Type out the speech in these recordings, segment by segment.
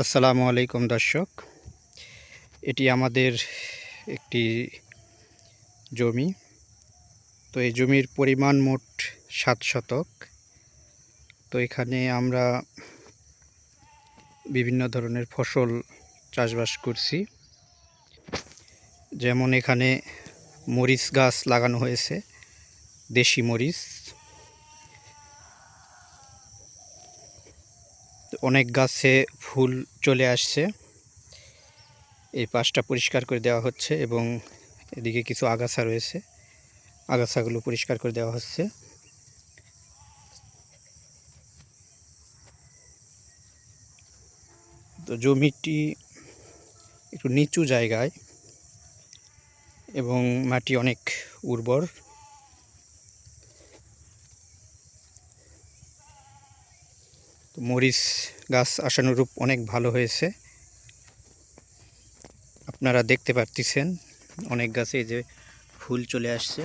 আসসালামু আলাইকুম দর্শক। এটি আমাদের একটি জমি। তো এই জমির পরিমাণ মোট সাত শতক। তো এখানে আমরা বিভিন্ন ধরনের ফসল চাষবাস করছি। যেমন এখানে মরিচ গাছ লাগানো হয়েছে, দেশি মরিচ। অনেক গাছে ফুল চলে আসছে। এই পাশটা পরিষ্কার করে দেওয়া হচ্ছে এবং এদিকে কিছু আগাছা রয়েছে। আগাছাগুলো পরিষ্কার করে দেওয়া হচ্ছে। তো জমিটি একটু নিচু জায়গায় এবং মাটি অনেক উর্বর। তো মরিচ গাছ আশানুরূপ অনেক ভালো হয়েছে। আপনারা দেখতে পারতেছেন অনেক গাছে যে ফুল চলে আসছে।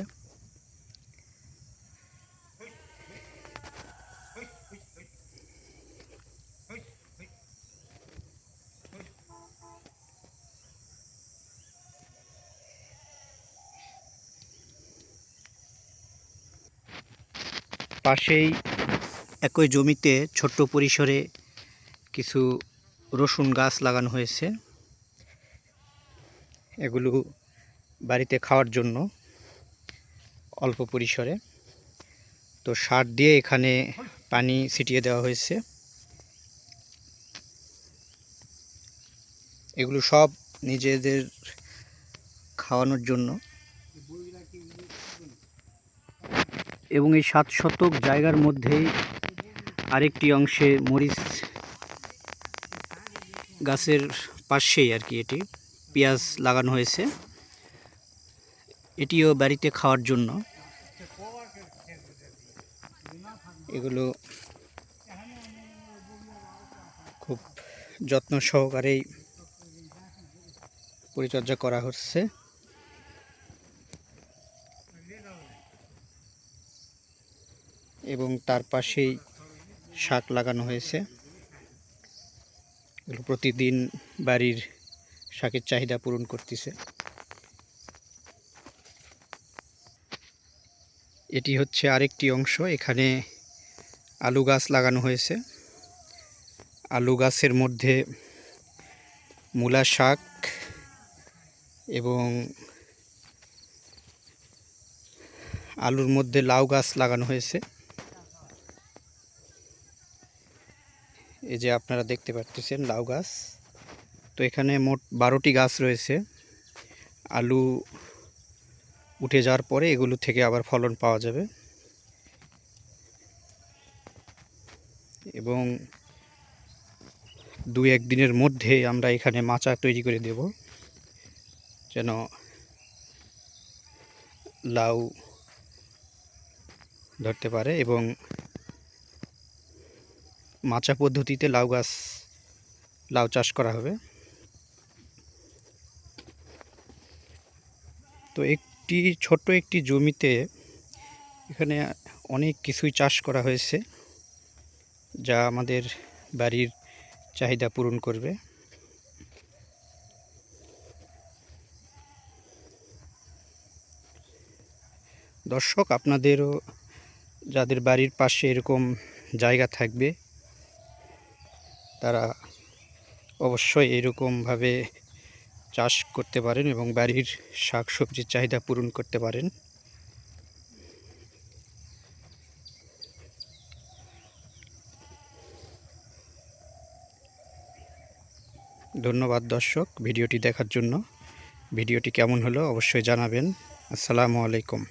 পাশেই একই জমিতে ছোট্ট পরিসরে কিছু রসুন গাছ লাগানো হয়েছে। এগুলো বাড়িতে খাওয়ার জন্য অল্প পরিসরে। তো সার দিয়ে এখানে পানি ছিটিয়ে দেওয়া হয়েছে। এগুলো সব নিজেদের খাওয়ানোর জন্য। এবং এই সাত শতক জায়গার মধ্যেই আরেকটি অংশে মরিচ গাছের পাশেই আর কি এটি, পেঁয়াজ লাগানো হয়েছে। এটিও বাড়িতে খাওয়ার জন্য। এগুলো খুব যত্ন সহকারেই পরিচর্যা করা হচ্ছে। এবং তার পাশেই শাক লাগানো হয়েছে। এগুলো প্রতিদিন বাড়ির শাকের চাহিদা পূরণ করতেছে। এটি হচ্ছে আরেকটি অংশ, এখানে আলু গাছ লাগানো হয়েছে। আলু গাছের মধ্যে মূলা শাক এবং আলুর মধ্যে লাউ গাছ লাগানো হয়েছে। এই যে আপনারা দেখতে পাচ্ছেন লাউ গাছ। তো এখানে মোট বারোটি গাছ রয়েছে। আলু উঠে যাওয়ার পরে এগুলো থেকে আবার ফলন পাওয়া যাবে। এবং দু একদিনের মধ্যে আমরা এখানে মাচা তৈরি করে দেব। যেন লাউ ধরতে পারে এবং মাচা পদ্ধতিতে লাউ গাছ, লাউ চাষ করা হবে। তো একটি, ছোট্ট একটি জমিতে এখানে অনেক কিছুই চাষ করা হয়েছে, যা আমাদের বাড়ির চাহিদা পূরণ করবে। দর্শক, আপনাদেরও, যাদের বাড়ির পাশে এরকম জায়গা থাকবে তারা অবশ্যই এরকমভাবে চাষ করতে পারেন এবং বাড়ির শাক সবজির চাহিদা পূরণ করতে পারেন। ধন্যবাদ দর্শক ভিডিওটি দেখার জন্য। ভিডিওটি কেমন হলো অবশ্যই জানাবেন। আসসালামু আলাইকুম।